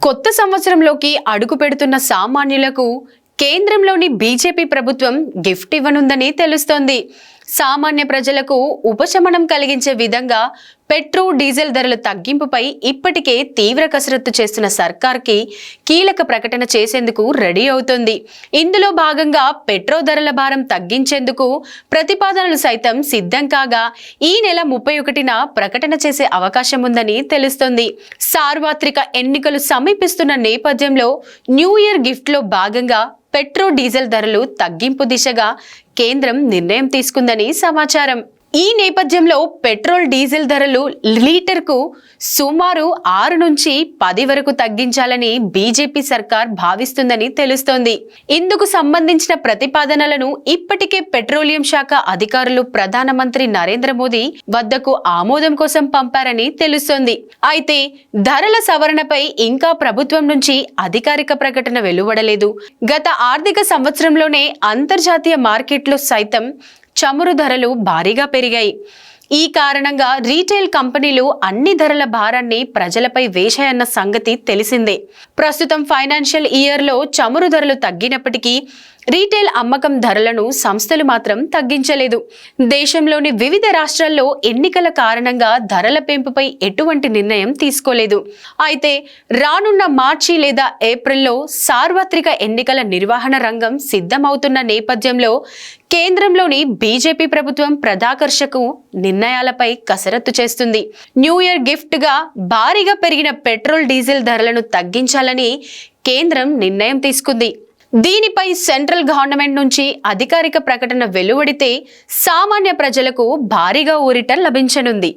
కొత్త సంవత్సరంలోకి అడుగు పెడుతున్న సామాన్యులకు కేంద్రంలోని బీజేపీ ప్రభుత్వం గిఫ్ట్ ఇవ్వనుందని తెలుస్తోంది. సామాన్య ప్రజలకు ఉపశమనం కలిగించే విధంగా పెట్రోల్ డీజిల్ ధరల తగ్గింపుపై ఇప్పటికే తీవ్ర కసరత్తు చేస్తున్న సర్కార్కి కీలక ప్రకటన చేసేందుకు రెడీ అవుతోంది. ఇందులో భాగంగా పెట్రో ధరల భారం తగ్గించేందుకు ప్రతిపాదనలు సైతం సిద్ధం కాగా ఈ నెల ముప్పై ఒకటిన ప్రకటన చేసే అవకాశం ఉందని తెలుస్తోంది. సార్వత్రిక ఎన్నికలు సమీపిస్తున్న నేపథ్యంలో న్యూ ఇయర్ గిఫ్ట్లో భాగంగా పెట్రోల్ డీజిల్ ధరలు తగ్గింపు దిశగా కేంద్రం నిర్ణయం తీసుకుందని సమాచారం. ఈ నేపథ్యంలో పెట్రోల్ డీజిల్ ధరలు లీటర్కు సుమారు ఆరు నుంచి పది వరకు తగ్గించాలని బీజేపీ సర్కార్ భావిస్తుందని తెలుస్తోంది. ఇందుకు సంబంధించిన ప్రతిపాదనలను ఇప్పటికే పెట్రోలియం శాఖ అధికారులు ప్రధానమంత్రి నరేంద్ర మోదీ వద్దకు ఆమోదం కోసం పంపారని తెలుస్తోంది. అయితే ధరల సవరణపై ఇంకా ప్రభుత్వం నుంచి అధికారిక ప్రకటన వెలువడలేదు. గత ఆర్థిక సంవత్సరంలోనే అంతర్జాతీయ మార్కెట్లో సైతం చమురు ధరలు భారీగా పెరిగాయి. ఈ కారణంగా రీటైల్ కంపెనీలు అన్ని ధరల భారాన్ని ప్రజలపై వేశాయన్న సంగతి తెలిసిందే. ప్రస్తుతం ఫైనాన్షియల్ ఇయర్లో చమురు ధరలు తగ్గినప్పటికీ రీటైల్ అమ్మకం ధరలను సంస్థలు మాత్రం తగ్గించలేదు. దేశంలోని వివిధ రాష్ట్రాల్లో ఎన్నికల కారణంగా ధరల పెంపుపై ఎటువంటి నిర్ణయం తీసుకోలేదు. అయితే రానున్న మార్చి లేదా ఏప్రిల్లో సార్వత్రిక ఎన్నికల నిర్వహణ రంగం సిద్ధమవుతున్న నేపథ్యంలో కేంద్రంలోని బీజేపీ ప్రభుత్వం ప్రధాకర్షకు నిర్ణయాలపై కసరత్తు చేస్తుంది. న్యూ ఇయర్ గిఫ్ట్గా భారీగా పెరిగిన పెట్రోల్ డీజిల్ ధరలను తగ్గించాలని కేంద్రం నిర్ణయం తీసుకుంది. దీనిపై సెంట్రల్ గవర్నమెంట్ నుంచి అధికారిక ప్రకటన వెలువడితే సామాన్య ప్రజలకు భారీగా ఊరిట లభించనుంది.